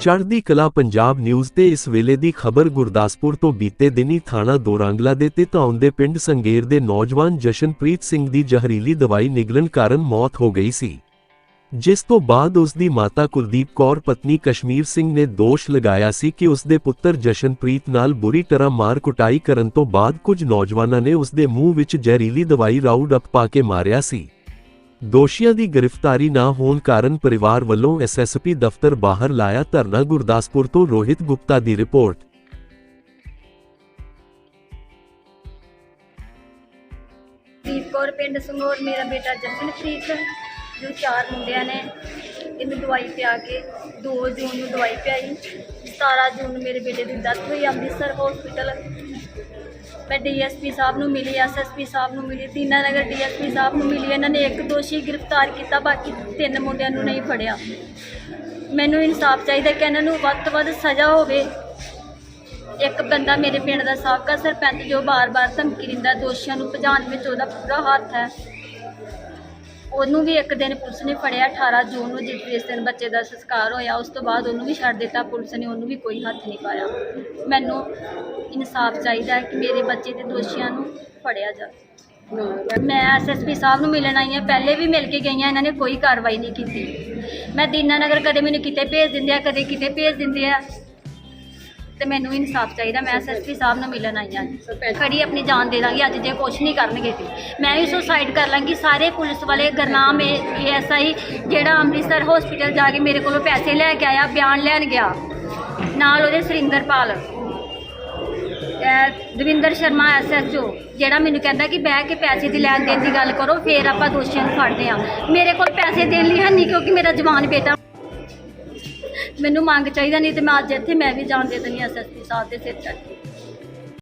ਚੜ੍ਹਦੀ ਕਲਾ ਪੰਜਾਬ ਨਿਊਜ਼ ਤੇ ਇਸ ਵੇਲੇ ਦੀ ਖਬਰ ਗੁਰਦਾਸਪੁਰ ਤੋਂ ਬੀਤੇ ਦਿਨੀ ਥਾਣਾ ਦੋਰਾਂਗਲਾ ਦੇ ਤਿਤਾਉਣ ਦੇ ਪਿੰਡ ਸੰਗੇਰ ਦੇ ਨੌਜਵਾਨ ਜਸ਼ਨਪ੍ਰੀਤ ਸਿੰਘ ਦੀ ਜ਼ਹਿਰੀਲੀ ਦਵਾਈ ਨਿਗਲਣ ਕਾਰਨ ਮੌਤ ਹੋ ਗਈ ਸੀ। ਜਿਸ ਤੋਂ ਬਾਅਦ ਉਸ ਦੀ ਮਾਤਾ ਕੁਲਦੀਪ ਕੌਰ, ਪਤਨੀ ਕਸ਼ਮੀਰ ਸਿੰਘ ਨੇ ਦੋਸ਼ ਲਗਾਇਆ ਸੀ ਕਿ ਉਸ ਦੇ ਪੁੱਤਰ ਜਸ਼ਨਪ੍ਰੀਤ ਨਾਲ ਬੁਰੀ ਤਰ੍ਹਾਂ ਮਾਰ ਕੁਟਾਈ ਕਰਨ ਤੋਂ ਬਾਅਦ ਕੁਝ ਨੌਜਵਾਨਾਂ ਨੇ ਉਸ ਦੇ ਮੂੰਹ ਵਿੱਚ ਜ਼ਹਿਰੀਲੀ ਦਵਾਈ ਰਾਊਡ ਅਪ ਪਾ ਕੇ ਮਾਰਿਆ ਸੀ। ਦੋਸ਼ੀਆਂ ਦੀ ਗ੍ਰਿਫਤਾਰੀ ਨਾ ਹੋਣ ਕਾਰਨ ਪਰਿਵਾਰ ਵੱਲੋਂ ਐਸਐਸਪੀ ਦਫ਼ਤਰ ਬਾਹਰ ਲਾਇਆ ਧਰਨਾ ਗੁਰਦਾਸਪੁਰ ਤੋਂ ਰੋਹਿਤ ਗੁਪਤਾ ਦੀ ਰਿਪੋਰਟ। ਦੀਪ ਪਿੰਡ ਸੰਗੋਰ, ਮੇਰਾ ਬੇਟਾ ਜਸ਼ਨਪ੍ਰੀਤ, ਜੋ ਚਾਰ ਮੁੰਡਿਆਂ ਨੇ ਇਹਨੂੰ ਦਵਾਈ ਪਿਆ ਕੇ 2 ਜੂਨ ਨੂੰ ਦਵਾਈ ਪਿਆਈ। 17 ਜੂਨ ਨੂੰ ਮੇਰੇ ਬੇਟੇ ਦੀ ਡੈਥ ਹੋਈ, ਅੰਮ੍ਰਿਤਸਰ ਹਸਪੀਟਲ ਮੈਂ ਡੀਐਸਪੀ ਸਾਹਿਬ ਨੂੰ ਮਿਲੀ, ਐਸਐਸਪੀ ਸਾਹਿਬ ਨੂੰ ਮਿਲੀ, ਦੀਨਾ ਨਗਰ ਡੀਐਸਪੀ ਸਾਹਿਬ ਨੂੰ ਮਿਲੀ। ਇਹਨਾਂ ਨੇ ਇੱਕ ਦੋਸ਼ੀ ਗ੍ਰਿਫਤਾਰ ਕੀਤਾ, ਬਾਕੀ ਤਿੰਨ ਮੁੰਡਿਆਂ ਨੂੰ ਨਹੀਂ ਫੜਿਆ। ਮੈਨੂੰ ਇਨਸਾਫ ਚਾਹੀਦਾ ਕਿ ਇਹਨਾਂ ਨੂੰ ਵੱਧ ਤੋਂ ਵੱਧ ਸਜ਼ਾ ਹੋਵੇ। ਇੱਕ ਬੰਦਾ ਮੇਰੇ ਪਿੰਡ ਦਾ ਸਾਬਕਾ ਸਰਪੰਚ ਜੋ ਬਾਰ-ਬਾਰ ਧਮਕੀ ਦਿੰਦਾ, ਦੋਸ਼ੀਆਂ ਨੂੰ ਭਜਾਉਣ ਵਿੱਚ ਉਹਦਾ ਪੂਰਾ ਹੱਥ ਹੈ। ਉਹਨੂੰ ਵੀ ਇੱਕ ਦਿਨ ਪੁਲਿਸ ਨੇ ਫੜਿਆ 18 ਜੂਨ ਨੂੰ ਜਿਸ ਜਿਸ ਦਿਨ ਬੱਚੇ ਦਾ ਸੰਸਕਾਰ ਹੋਇਆ। ਉਸ ਤੋਂ ਬਾਅਦ ਉਹਨੂੰ ਵੀ ਛੱਡ ਦਿੱਤਾ, ਪੁਲਿਸ ਨੇ ਉਹਨੂੰ ਵੀ ਕੋਈ ਹੱਥ ਨਹੀਂ ਪਾਇਆ। ਮੈਨੂੰ ਇਨਸਾਫ ਚਾਹੀਦਾ ਹੈ ਕਿ ਮੇਰੇ ਬੱਚੇ ਦੇ ਦੋਸ਼ੀਆਂ ਨੂੰ ਫੜਿਆ ਜਾਵੇ। ਮੈਂ ਐਸਐਸਪੀ ਸਾਹਿਬ ਨੂੰ ਮਿਲਣ ਆਈ ਹਾਂ। ਪਹਿਲੇ ਵੀ ਮਿਲ ਕੇ ਗਈ ਹਾਂ ਇਹਨਾਂ ਨੇ ਕੋਈ ਕਾਰਵਾਈ ਨਹੀਂ ਕੀਤੀ। ਮੈਂ ਦੀਨਾਨਗਰ ਕਦੇ ਮੈਨੂੰ ਕਿਤੇ ਭੇਜ ਦਿੰਦੇ ਆ, ਕਦੇ ਕਿਤੇ ਭੇਜ ਦਿੰਦੇ ਆ। ਤੇ ਮੈਨੂੰ ਇਨਸਾਫ ਚਾਹੀਦਾ, ਮੈਂ ਐਸਐਸਪੀ ਸਾਹਿਬ ਨੂੰ ਮਿਲਣ ਆਈ ਹਾਂ। ਖੜੀ ਆਪਣੀ ਜਾਨ ਦੇ ਦਾਂਗੀ, ਅੱਜ ਜੇ ਕੁਛ ਨਹੀਂ ਕਰਨਗੇ ਤੇ। ਮੈਂ ਵੀ ਸੁਸਾਈਡ ਕਰ ਲਾਂਗੀ, ਸਾਰੇ ਪੁਲਿਸ ਵਾਲੇ ਗਰਨਾਮ ਏਐਸਆਈ ਜਿਹੜਾ ਅੰਮ੍ਰਿਤਸਰ ਹਸਪੀਟਲ ਜਾ ਕੇ ਮੇਰੇ ਕੋਲੋਂ ਪੈਸੇ ਲੈ ਕੇ ਆਇਆ, ਬਿਆਨ ਲੈਣ ਗਿਆ। ਨਾਲ ਉਹਦੇ ਸੁਰਿੰਦਰਪਾਲ। ਇਹ ਦਵਿੰਦਰ ਸ਼ਰਮਾ ਐਸਐਚਓ ਜਿਹੜਾ ਮੈਨੂੰ ਕਹਿੰਦਾ ਕਿ ਬਹਿ ਕੇ ਪੈਸੇ ਦੀ ਲੈਣ ਦੇਣ ਦੀ ਗੱਲ ਕਰੋ, ਫੇਰ ਆਪਾਂ ਦੋਸ਼ੀਆਂ ਨੂੰ ਫੜਦੇ ਆ। ਮੇਰੇ ਕੋਲ ਪੈਸੇ ਦੇਣ ਲਈ ਹੈ ਨਹੀਂ ਕਿਉਂਕਿ ਮੇਰਾ ਜਵਾਨ ਬੇਟਾ ਮੈਨੂੰ ਮੰਗ ਚਾਹੀਦਾ ਨਹੀਂ ਤੇ ਮੈਂ ਅੱਜ ਇੱਥੇ ਮੈਂ ਵੀ ਜਾਣ ਦੇ ਦਿੰਦੀ ਐਸਐਸਪੀ ਸਾਹਿਬ ਦੇ ਸਿਰ ਚੜ੍ਹ ਕੇ।